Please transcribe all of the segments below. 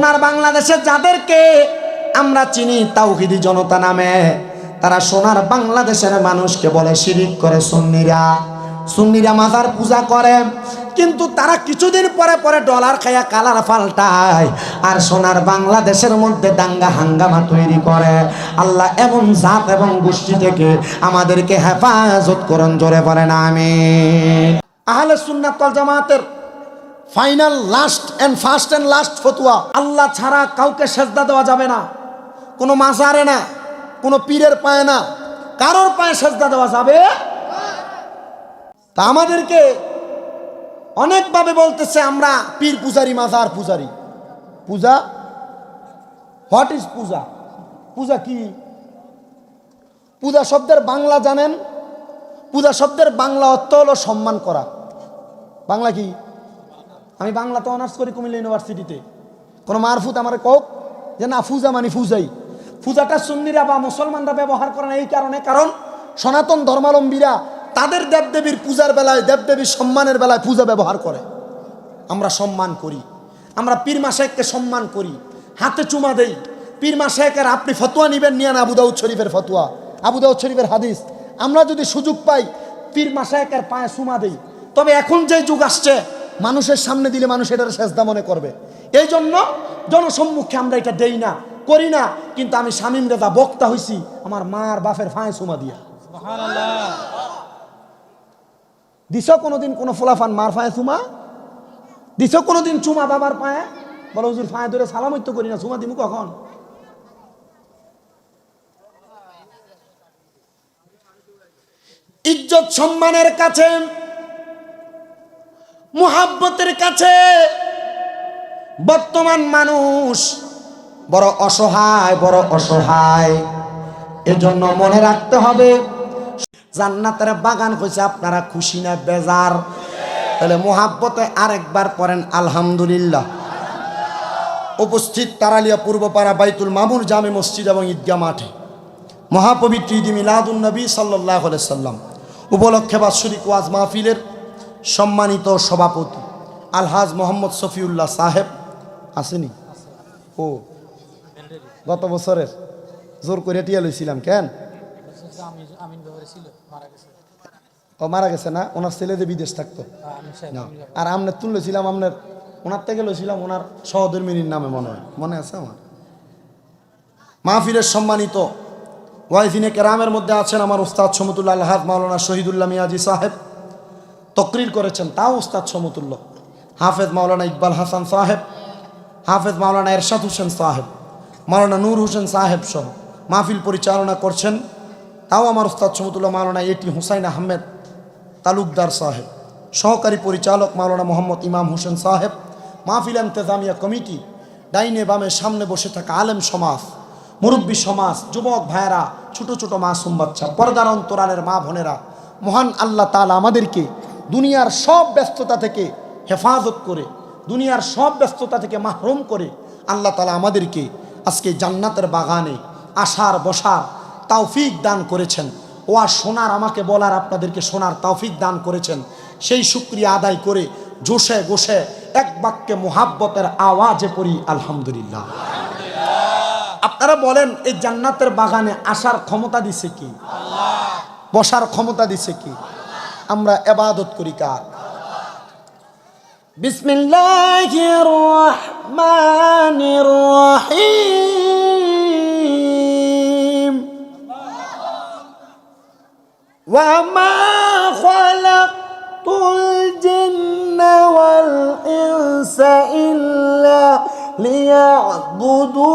সোনার বাংলাদেশে যাদেরকে আমরা চিনি, তাওহিদি জনতা নামে, তারা সোনার বাংলাদেশের মানুষকে বলে শিরিক করে সুন্নিরা। সুন্নিরা মাজার পূজা করে, কিন্তু তারা কিছুদিন পরে পরে ডলার খাইয়া কালার পাল্টায় আর সোনার বাংলাদেশের মধ্যে দাঙ্গা হাঙ্গামা তৈরি করে। আল্লাহ এবং জাত এবং গোষ্ঠী থেকে আমাদেরকে হেফাজত করুন, জোরে বলেন আমি আহলে সুন্নাত ওয়াল জামাতের final last and first and last ফতুয়া আল্লাহ ছাড়া কাউকে সেজদা দেওয়া যাবে না। কোনো মাজারে না, কোনো পীরের পায়ে না। কারোর পায়ে সেজদা দেওয়া যাবে? তা আমাদেরকে অনেকভাবে বলতেছে আমরা পীর পূজারি, মাজার পূজারি। পূজা? হোয়াট ইজ পূজা? পূজা কি? পূজা শব্দের বাংলা জানেন? পূজা শব্দের বাংলা অর্থ হলো সম্মান করা। বাংলা কি? আমি বাংলাতে অনার্স করি কুমিল্লা ইউনিভার্সিটিতে কোনো মারফুত আমার কক যে, না, ফুজা মানে ফুজাই। পূজাটা সুন্নিরা বা মুসলমানরা ব্যবহার করে না, এই কারণে কারণ সনাতন ধর্মাবলম্বীরা তাদের দেবদেবীর পূজার বেলায়, দেবদেবীর সম্মানের বেলায় পূজা ব্যবহার করে। আমরা সম্মান করি। আমরা পীর মাসাইককে সম্মান করি। হাতে চুমা দেই। পীর মাসাইকের আপনি ফতোয়া নিবেন, নিয়ে আবু দাউদ শরীফের ফতোয়া। আবু দাউদ শরীফের হাদিস। আমরা যদি সুযোগ পাই, পীর মাসাইকের পায়ে চুমা দেই। তবে এখন যে যুগ আসছে মানুষের সামনে দিলে মানুষ এটার সেজদা মনে করবে। এই জন্য জনসম্মুখে আমরা এটা দেই না করি না কিন্তু আমি স্বামীম রেজা বক্তা হইছি আমার মার বাপের ফাঁয়ে চুমা দিয়া। দিছ কোনোদিন কোনো ফুলাফান মার ফাঁয়ে চুমা? দিছ কোনোদিন চুমা বাবার পায়ে বলো হুজুর ফাঁয়ে ধরে সালামত্য করি না চুমা দিমু কখন? ইজ্জত সম্মানের কাছে মুহাব্বতের কাছে। বর্তমান মানুষ বড় অসহায় বড় অসহায়। এজন্য মনে রাখতে হবে, জান্নাতের বাগান হয়েছে আপনারা খুশি না বেজার। তাহলে মোহাব্বতে আরেকবার পড়েন, আলহামদুলিল্লাহ। উপস্থিত তারালিয়া পূর্বপাড়া বাইতুল মামুর জামে মসজিদ এবং ঈদগা মাঠে। মহাপবিত্র ঈদ মিলাদুন নবী সাল্লাহ সাল্লাম উপলক্ষে বাৎসরিক ওয়াজ মাহফিলের সম্মানিত সভাপতি, আলহাজ মোহাম্মদ শফিউল্লাহ সাহেব, আসেনি? ও, গত বছরের, জোর করে টিয়া লইছিলাম, কেন? ও, মারা গেছে না? ওনার ছেলে যে বিদেশ থাকতো। আর আমনের তুল লইছিলাম, আমনের, ওনার থেকে লইছিলাম, ওনার সহধর্মিনীর নামে মনে হয়। মনে আছে আমার? মাহফিলের সম্মানিত ওয়াইফিনে কেরামের মধ্যে আছেন আমার উস্তাদ সমতুল্লাহ আলহাদ মাওলানা শহীদুল্লাহ মিয়াজি সাহেব। তকরির করেছেন, তাও উস্তাদ সমতুল্য। হাফেজ মাওলানা ইকবাল হাসান সাহেব, হাফেজ মাওলানা এরশাদ হোসেন সাহেব, মাওলানা নূর হোসেন সাহেব সহ মাহফিল পরিচালনা করছেন, তাও আমার উস্তাদ সমতুল্লাহ মাওলানা এটি হুসাইন আহমেদ তালুকদার সাহেব, সহকারী পরিচালক মাওলানা মোহাম্মদ ইমাম হোসেন সাহেব, মাহফিল ইন্তেজামিয়া কমিটি, ডাইনে বামে সামনে বসে থাকা আলেম সমাজ, মুরব্বী সমাজ, যুবক ভাইয়েরা, ছোট ছোট মাসুম বাচ্চা, পর্দার অন্তরালের মা বোনেরা, মহান আল্লাহ তালা আমাদেরকে দুনিয়ার সব ব্যস্ততা থেকে হেফাজত করে, দুনিয়ার সব ব্যস্ততা থেকে মাহরুম করে আল্লাহ তালা আমাদেরকে আজকে জান্নাতের বাগানে আসার, বসার তৌফিক দান করেছেন। ও আর শোনার আমাকে বলার আপনাদেরকে শোনার তৌফিক দান করেছেন। সেই শুক্রিয়া আদায় করে জোশে গোসে এক বাক্যে মোহাব্বতের আওয়াজে পড়ি, আলহামদুলিল্লাহ। আপনারা বলেন, এই জান্নাতের বাগানে আসার ক্ষমতা দিছে কি? বসার ক্ষমতা দিছে কি? আমরা ইবাদত করি কার বিসমিল্লাহির রহমানির রহিম ওয়া মা খালাকতুল জিন্না ওয়াল ইনসা ইল্লা লিয়াবুদূ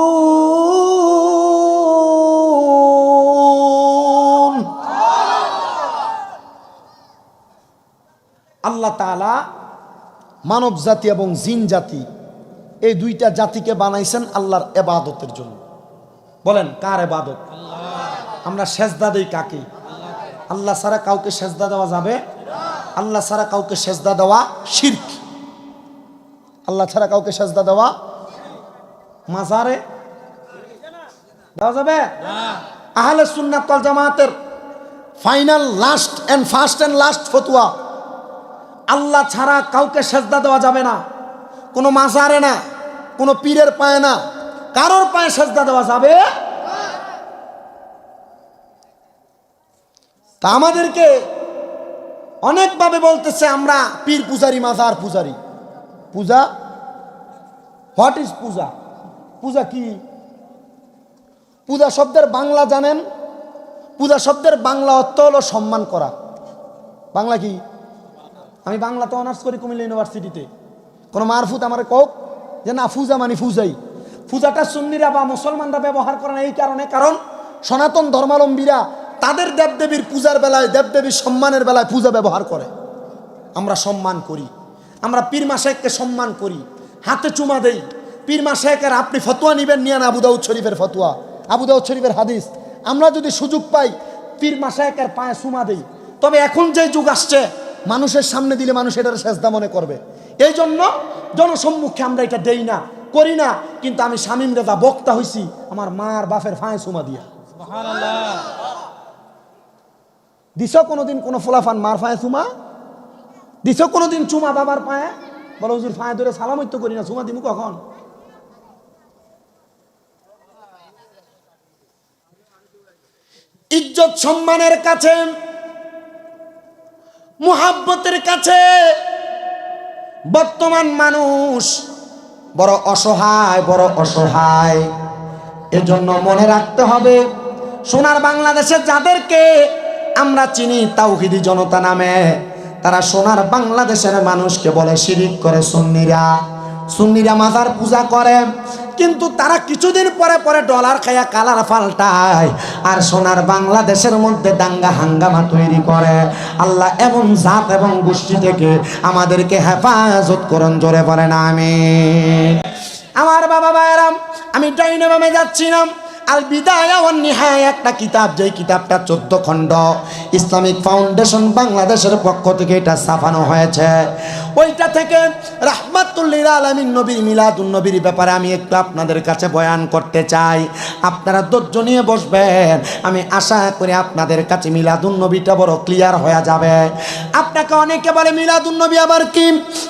আল্লাহ তাআলা মানব জাতি এবং জিন জাতি এই দুইটা জাতিকে বানাইছেন আল্লাহর এবাদতের জন্য। বলেন, কার এবাদত? আমরা সেজদা দেই কাকে? আল্লাহ ছাড়া কাউকে সেজদা দেওয়া যাবে? আল্লাহ ছাড়া কাউকে সেজদা দেওয়া শির্ক। আল্লাহ ছাড়া কাউকে সেজদা দেওয়া মাজারে দেওয়া যাবে? আহলে সুন্নাত জামাতের final last and first and last ফতুয়া। আল্লাহ ছাড়া কাউকে সেজদা দেওয়া যাবে না। কোনো মাজারে না, কোনো পীরের পায়ে না, কারোর পায়ে সেজদা দেওয়া যাবে? তা আমাদেরকে অনেকভাবে বলতেছে আমরা পীর পূজারি, মাজার পূজারি। পূজা? হোয়াট ইজ পূজা? পূজা কি? পূজা শব্দের বাংলা জানেন? পূজা শব্দের বাংলা অর্থ হলো সম্মান করা। বাংলা কি? আমি বাংলাতে অনার্স করি কুমিল্লা ইউনিভার্সিটিতে কোনো মারফুত আমার কোক যে না, ফুজা মানে ফুজাই। পূজাটা সুন্নিরা বা মুসলমানরা ব্যবহার করে না এই কারণে, কারণ সনাতন ধর্মাবলম্বীরা তাদের দেবদেবীর পূজার বেলায়, দেবদেবীর সম্মানের বেলায় পূজা ব্যবহার করে। আমরা সম্মান করি। আমরা পীর মাসাইককে সম্মান করি। হাতে চুমা দেই। পীর মাসাইকের আপনি ফতোয়া নিবেন, নিয়ে না আবু দাউদ শরীফের ফতোয়া। আবু দাউদ শরীফের হাদিস। আমরা যদি সুযোগ পাই, পীর মাসাইকের পায়ে চুমা দেই। তবে এখন যে যুগ আসছে মানুষের সামনে দিলে মানুষ এটার সেজদা মনে করবে। এই জন্য জনসম্মুখে আমরা এটা দেই না করি না কিন্তু আমি স্বামীম রেজা বক্তা হইছি আমার মার বাপের ফাঁয়ে চুমা দিয়া। দিছ কোনোদিন কোনো ফোলাফান মার ফাঁয়ে চুমা? দিছ কোনোদিন চুমা বাবার পায়ে বলো হুজুর ফাঁয়ে ধরে সালাম তো করি না চুমা দিমু কখন? ইজ্জত সম্মানের কাছে মুহাব্বতের কাছে। বর্তমান মানুষ বড় অসহায় বড় অসহায়। এজন্য মনে রাখতে হবে, সোনার বাংলাদেশে যাদেরকে আমরা চিনি, তাওহিদি জনতা নামে, তারা সোনার বাংলাদেশের মানুষকে বলে শিরিক করে সুন্নিরা। সুন্নিরা মাজার পূজা করে কিন্তু তারা কিছুদিন পরে পরে ডলার খাইয়া কালার পাল্টায়। আর সোনার বাংলাদেশের মধ্যে দাঙ্গা হাঙ্গামা তৈরি করে। আল্লাহ এমন জাত এবং গোষ্ঠী থেকে আমাদেরকে হেফাজত করণ জোরে পড়ে না আমি আমার বাবা ভাইরাম আমি ডাইনামে যাচ্ছিলাম। আল বিদায়া নিহায়া, একটা কিতাব, যেই কিতাবটা চোদ্দ খণ্ড। ইসলামিক ফাউন্ডেশন বাংলাদেশের পক্ষ থেকে এটা ছাপানো হয়েছে। ওইটা থেকে রাহমাতুল্লিল আলমিন নবীর মিলাদুন নবীর ব্যাপারে আমি একটু আপনাদের কাছে বয়ান করতে চাই। আপনারা ধৈর্য নিয়ে বসবেন। আমি আশা করি আপনাদের কাছে মিলাদুন নবীটা বড় ক্লিয়ার হয়ে যাবে। আপনাকে অনেকে বলে, মিলাদুন নবী আবার কি?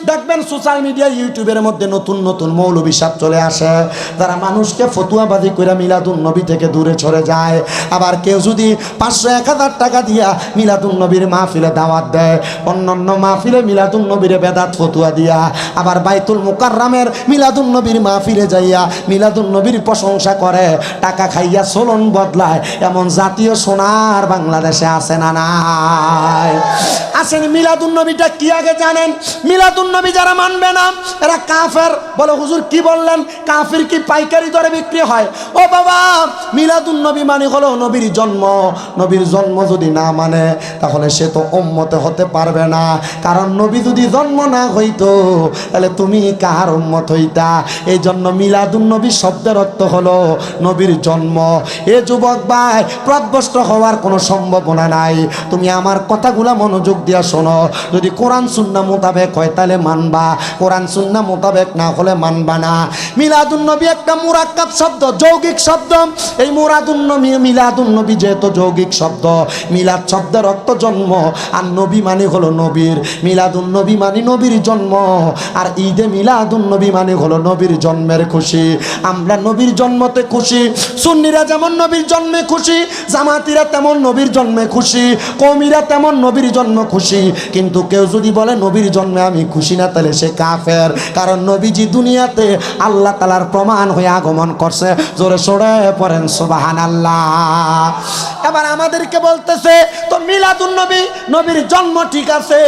দেখবেন সোশ্যাল মিডিয়া ইউটিউবের মধ্যে নতুন নতুন মৌলবী সাপ চলে আসে। তারা মানুষকে ফতুয়াবাদী করে মিলাদুন নবী থেকে দূরে সরে যায়। আবার কেউ যদি পাঁচশো এক হাজার টাকা দিয়া মিলাদুন নবীর মাহফিলে দাওয়াত দেয়, অন্যান্য মাহফিলে মিলাদুন নবীর বেদাত ফতুয়া দিয়া, আবার বাইতুল মুকাররামের মিলাদুন নবীর মাহফিলে যাইয়া মিলাদুন নবীর প্রশংসা করে, টাকা খাইয়া চলন বদলায়, এমন জাতীয় সোনার বাংলাদেশে আছে না নাই। মিলাদুন নবীটা কি আগে জানেন? মিলাদুন নবী যারা মানবে না, এরা কাফের। বলে, হুজুর, কি বললেন? কাফির কি পাইকারি দরে বিক্রি হয়? ও বাবা মিলাদুন নবী মানে হলো নবীর জন্ম। নবীর জন্ম যদি না মানে তাহলে সে তো উম্মতে হতে পারবে না। কারণ নবী যদি জন্ম না হইতো, তাহলে তুমি কার উম্মত হইতা? এই জন্য মিলাদুন নবী শব্দের অর্থ হলো নবীর জন্ম। এ যুবক ভাই প্রদবষ্ট হওয়ার কোনো সম্ভাবনা নাই। তুমি আমার কথাগুলা মনোযোগ দিয়া শোনো। যদি কোরআন, সুন্না মোতাবেক হয়, তাহলে মানবা। কোরআন, সুন্না মোতাবেক না হলে মানবা না। মিলাদুন নবী একটা মুরাক্কাব শব্দ, যৌগিক শব্দ। এই মুরাদুন নবী মিলাদুন নবী যেহেতু যৌগিক শব্দ, মিলাদ শব্দের অর্থ জন্ম, আর নবী মানে হলো নবীর মিলাদুন নবী মানে নবীর জন্ম, আর ঈদে মিলাদুন নবী মানে হলো নবীর জন্মের খুশি। আমরা নবীর জন্মতে খুশি, সুন্নিরা যেমন নবীর জন্মে খুশি, জামাতিরা তেমন নবীর জন্মে খুশি, কৌমিরা তেমন নবীর জন্ম খুশি। কিন্তু কেউ যদি বলে, নবীর জন্মে আমি খুশি না, তাহলে সে কাফের। কারণ নবীজি দুনিয়াতে আল্লাহ তালার প্রমাণ হয়ে আগমন করছে। জোরে সরে পড়েন সোবাহান এবার আমাদেরকে বলতেছে, তো মিলাদুন নবী, নবীর জন্ম ঠিক আছে।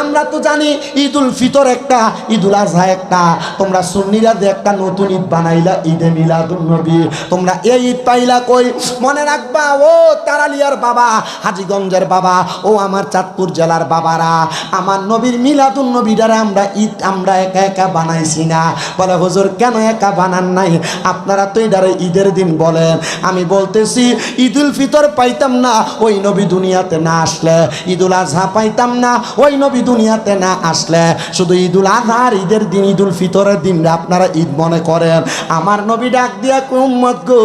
আমরা তো জানি ঈদুল ফিতর একটা, ঈদুল আজহা একটা। তোমরা সুন্নিরা যে একটা নতুন ঈদ বানাইলা, ঈদে মিলাদুন নবী। তোমরা এই ঈদ পাইলা কই? মনে রাখবা, ও তারালিয়ার বাবা, হাজিগঞ্জের বাবা, ও আমার চাঁদপুর জেলার বাবারা। আমার নবীর মিলাদুন নবীটারে আমরা ঈদ, আমরা একা একা বানাইছি না। বলে, হুজুর, কেন একা বানান নাই? আপনারা তো এটারে ঈদের দিন দিন বলেন, আমি বলতেছি, ঈদুল ফিতর পাইতাম না, ওই নবী দুনিয়াতে না আসলে। ঈদুল আজহা পাইতাম না, ওই নবী দুনিয়াতে না আসলে। শুধু ঈদুল আজহার ঈদের দিন, ঈদুল ফিতরের দিন আপনারা ঈদ মনে করেন। আমার নবী ডাক দিয়া কুম্মত গো,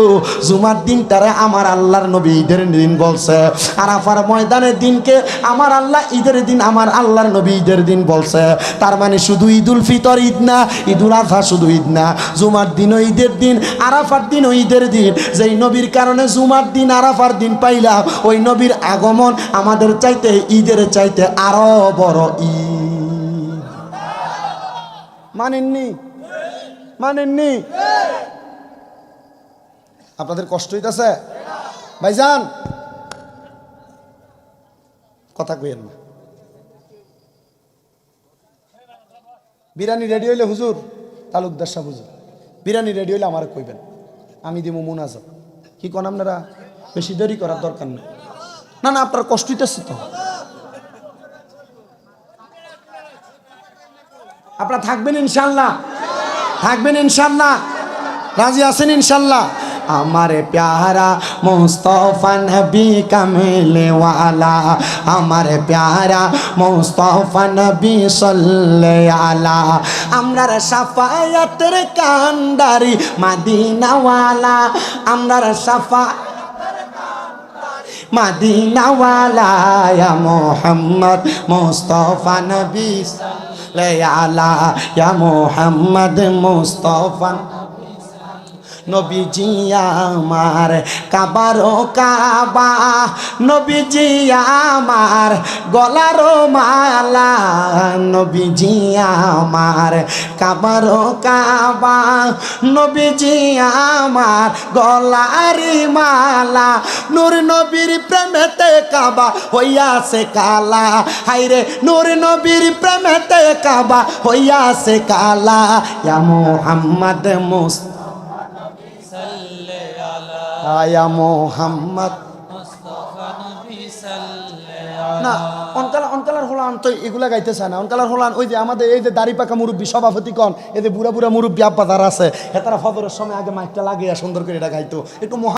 জুমার দিনটারে আমার আল্লাহর নবী ঈদের দিন বলছে। আরাফার ময়দানের দিনকে আমার আল্লাহ ঈদের দিন, আমার আল্লাহর নবী ঈদের দিন বলছে। তার মানে শুধু ঈদুল ফিতর ঈদ না, ঈদুল আজহা শুধু ঈদ না। জুমার দিনও ঈদের দিন, আরাফার দিনও ঈদের দিন, যেই নবীর কারণে জুমার দিন, আরাফার দিন পাইলাম, ওই নবীর আগমন আমাদের চাইতে, ঈদের চাইতে আরও বড় ঈদ। মানেননি? মানেননি? আপনাদের কষ্ট হইতেছে? ভাইজান! কথা কইেন না। বিরিয়ানি রেডি হইলে হুজুর, তালুকদার সাহ হুজুর, বিরিয়ানি রেডি হইলে আমার কইবেন। আমি দিব মোনাজাত। কি কন আপনারা? বেশি দেরি করার দরকার নেই। না না, আপনার কষ্ট হইতেছে তো। আপনারা থাকবেন ইনশাল্লাহ থাকবেন ইনশাল্লাহ রাজি আছেন ইনশাল্লাহ আমারে প্যারা মুস্তফা নবী কামিলে ওয়ালা। আমারে প্যারা মুস্তফা নবী সাল্লে আলা। আমরার সাফায়াতের কান্ডারি মাদিনাওয়ালা। আমরার সাফা মাদিনাওয়ালা মোহাম্মদ মুস্তফা নবী আলা। মোহাম্মদ মুস্তফা নবীজি আমার, কাবারো কাবা। নবীজি আমার, গলারো মালা। নবীজি আমার, কাবারো কাবা। নবীজি আমার, গলারি মালা। নূর নবীর প্রেমেতে কাবা হইয়াছে কালা। হাইরে নূর নবীর প্রেমেতে কাবা হইয়াছে কালা। ইয়া মোহাম্মদ মুস্ত আয়া মোহাম্মদ। না অনকালার অনকালার হলান তো এগুলা গাইতে চায় না। অনকালার হলান ওই যে আমাদের এই যে দাড়ি পাকা মুরব্বী সভাপতি কন এই যে বুড়া বুড়া মুরব্বী আব্বা তারা আছে হেতারা তারা ফদরের সময় আগে মাইকটা লাগিয়ে সুন্দর করে এটা গাইতো। একটু